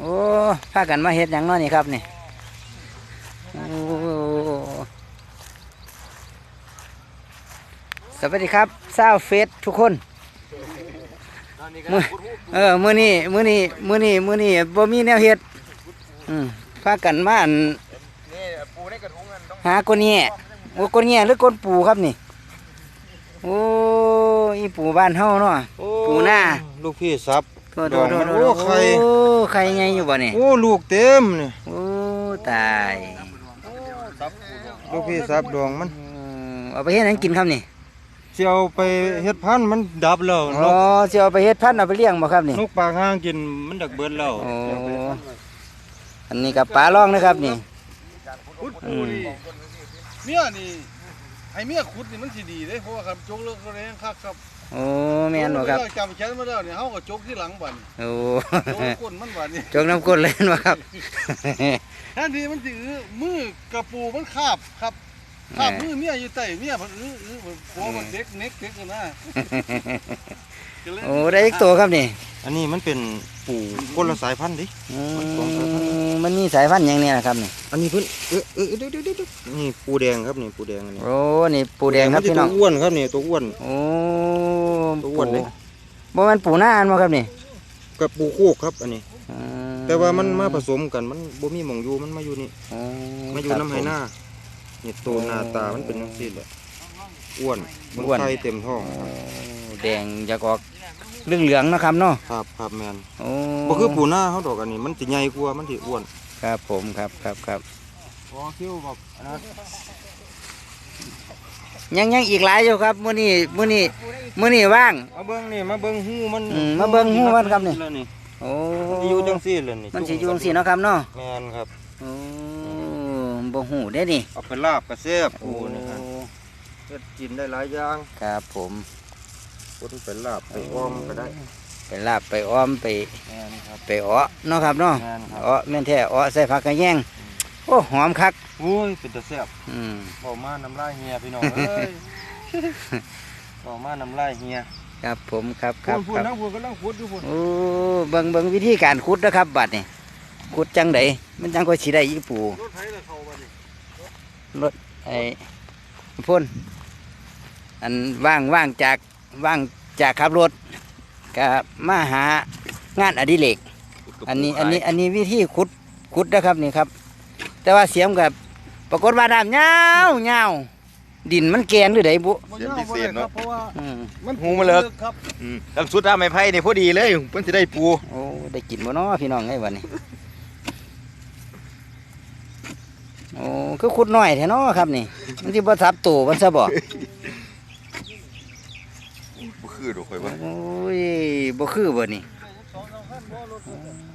โอ้พากันมาเฮ็ดหยังนาะนี่ครับนี่สวัสดีครับเศร้าวเฟสทุกคนมือเออมือนี้มื้อนี้มื้อนี้มื้อนี้บ่มีแนวเฮ็ดอืมพากันมาอันนี่ปูในกระทุงนั่นต้องหาก้นแง่โอ้ก้นแง่หรือกนปูครับนี่โอ้อีปูบ้านเฮาเนาะปู หน้าลูกพี่ซับโทษดอกโทษมันโทษโอ้ไข่โอ้ไข่ใหญ่อยู่บ่นี่โอ้ลูกเต็มนี่โอ้ตายลูกพี่ซับดองมันอืมเอาไปเฮ็ดหยังกินครับนี่เสียวไปเฮ็ดพันธุ์มันดับแล้วนอ๋อกสิเอาไปเฮ็ดพันธุ์เอาไปเลี้ยงบ่ครับนี่นกปากห้างกินมันดักเบิดแล้วโอ้อันนี้กับปลาล่องนะครับนี่ขุดอืปูมนี่เมียนี่ ให้เมียขุดนี่มันสิดีเด้เพราะว่าครับจกเลิกแรงคักครับโอ้แม่นบ่ครับเวลาจำแขนมาแล้วเนี่ยเฮาก็จกที่หลังบัดนี้โอ้จกก้นมันบัดนี้จกน้ำก้นเลยบ่ครับแทนที่มันสิอื้อมือกระปูมันคาบครับคาบมือเมียอยู่ใต้เมียเพิ่นอื้ออื้อหัวมันเด็กเน็กเด็กกันนะก็เลยโอ้ได้อีกตัวครับนี่ อันนี้มันเป็นปูคนละสายพันธุ์ดิอืม มันมีสายพันธุ์หยังเนี่ยนะครับนี่อันนี้เพิ่นเออเออเดี๋ยวเดี๋ยวเดี๋ยวนี่ปูแดงครับนี่ปูแดงอันนี้โอ้นี่ปูแดงครับมัสิพี่น้องตัวอ้วนครับนี่ตัวอ้วนโอ้ตัวอ้วนเลยบ่แมันปูหน้าอันบ่ครับนี่กับปูโคกครับอันนี้อืแต่ว่ามันมาผสมกันมันบ่มีหม่องอยู่มันมาอยู่นี่โอ้มาอยู่น้ำไหหน้านี่ตัวหน้าตามันเป็นจังซี่แหละอ้วนมันไข่เต็มท้องโอ้แดงอยากออก เหลืองเหลืองๆนะครับเนาะครับครับแมนโอ้บ่คือปูหน้าเขาดอกอันนี้มันสิใหญ่กว่ามันสิอ้วนครับผมครับครับครับอ๋อคิวแบบนะยังยังอีกหลายอยู่ครับมื้อนี้มื้อนี้มื้อนี้ว่างมาเบิ่งนี่มาเบิ่งหูมันอืมมาเบิ่งหูมันครับนี่แล้วนี่โอ้มันสิอยู่จังซี่เลยนี่มันสิอยู่จังซี่เนาะครับเนาะแมนครับโอ้บ่ฮู้เด้นี่เอาไปลาบกระเซบโอ้ปูนี่ครับเฮ็ดกินได้หลายอย่างครับผม คนไปลาบไปอ้อมก็ได้ไปลาบไปอ้อมไปแมนครับไปอ้อเนาะครับเนาะแม่นครับอ้อแม่นแท้อ้อใส่ผักกระแยงโอ้หอมคักโอ้ยเป็นตาแซ่บอืมเว้ามาน้ำลายเฮียพี่น้องเอ้ยเว้ามาน้ำลายเฮียครับผมครับครับพูดครับนั่งพูดก็นั่งพูดอยู่พูดโอ้เบิ่งเบิ่งวิธีการขุดนะครับบัดนี่ขุดจังไดมันจังก็สิได้อีปูรถไถละเข้าบัดนี้รถไอ้พ่นอันว่างว่างจาก ว่างจากขับรถก็มาหางานอดิเรกอันนี้อันนี้อันนี้วิธีขุดขุดนะครับนี่ครับ แต่ว่าเสียมกับปรากฏว่าน้ำเงาวเงาวดินมันแกนหรือไดบุบ่ยาวบ่ได้ครับเพราะว่าอืมมันหูมันเลิกครับลังสุดทำไม้ไผ่นี่พอดีเลยเพิ่นสิได้ปูโอ้ได้กินบ่เนาะพี่น้องไอ้วันนี้โอ้คือขุดน้อยแท้เนาะครับนี่ มันที่บ่ทับตัวมันซะบ่ บ่คือดอกข่อยว่าโอ้ยบ่คือบ่นี่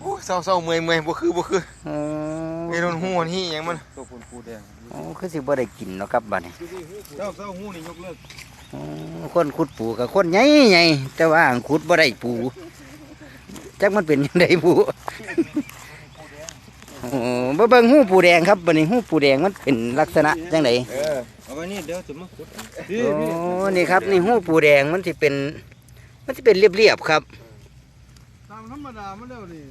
โอ้เศร้าๆเมื่อยๆบ่คือบ่คือโอ้ไอ้โดนหูมันหีหยังมันตัวปูปูแดงโอ้คือสิบ่ได้กินเนาะครับบัดนี้เจ้าเจ้าหูนี่ยกเลิกโอ้คนขุดปูกับคนใหญ่ใหญ่แต่ว่าขุดบ่ได้ปูจักมันเป็นยังไงปูโอ้บ่เบิ่งหูปูแดงครับบัดนี้หูปูแดงมันเป็นลักษณะจังไดเออ เอาไว้นี่เดี๋ยวจะมาขุดพี่โอ้พี่นี่ครับนี่หูปูแดงมันสิเป็น มันสิเป็นเรียบๆครับตามธรรมดามันแล้วนี่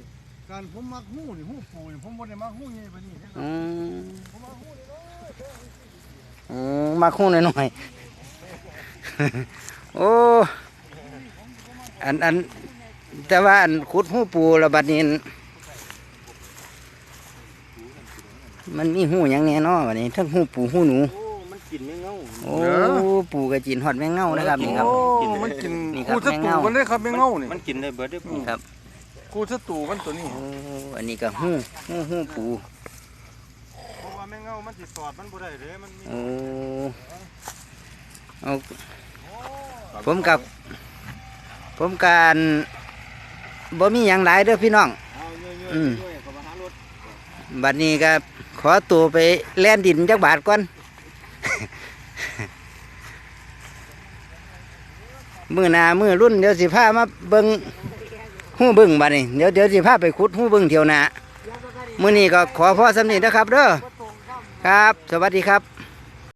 การผมมักหูนี่หูปูนี่ผมบ่ได้มักหูใหญ่ปานนี้อืมผมมักหูนี่เนาะอืมมาคู่หน่อยๆโอ้อันอันแต่ว่าอันขุดหูปูระบัดนี้มันมีหูหยังแน่เนอบัดนี้ทั้งหูปูหูหนูโอ้มัน กินไม่เงาโอ้ปูกระจินหอดแมงเง่านะครับนี่ครับ โอ้กินมันกินนี่ครับคูสตูแมงเง่ามัมันได้ครับแมงเง่านี่มันกินได้เบิดได้อปูนี่ครับคูสตูมันตัวนี้โอ้อันนี้ก็หูหูหูปูเพราะว่าแมงเงามันสิสอดมันบ่ได้เด้มันมีโอ้เอาผมกับ ผมการบ่มีอย่างหลายเด้อพี่น้อง เอาเยอะๆอืมด้วยเข้ามาหารถบัดนี้ก็ขอตัวไปแล่นดินจักบาทก่อน มือหนามือรุ่นเดี๋ยวสิพามาเบิงหู้เบึงบ้านี่เดี๋ยวเดี๋ยวสิพาไปขุดหู้เบึงเที่ยวหนามือนี้ก็ขอพ่อสำนีนะครับเด้อครับ สวัสดีครับ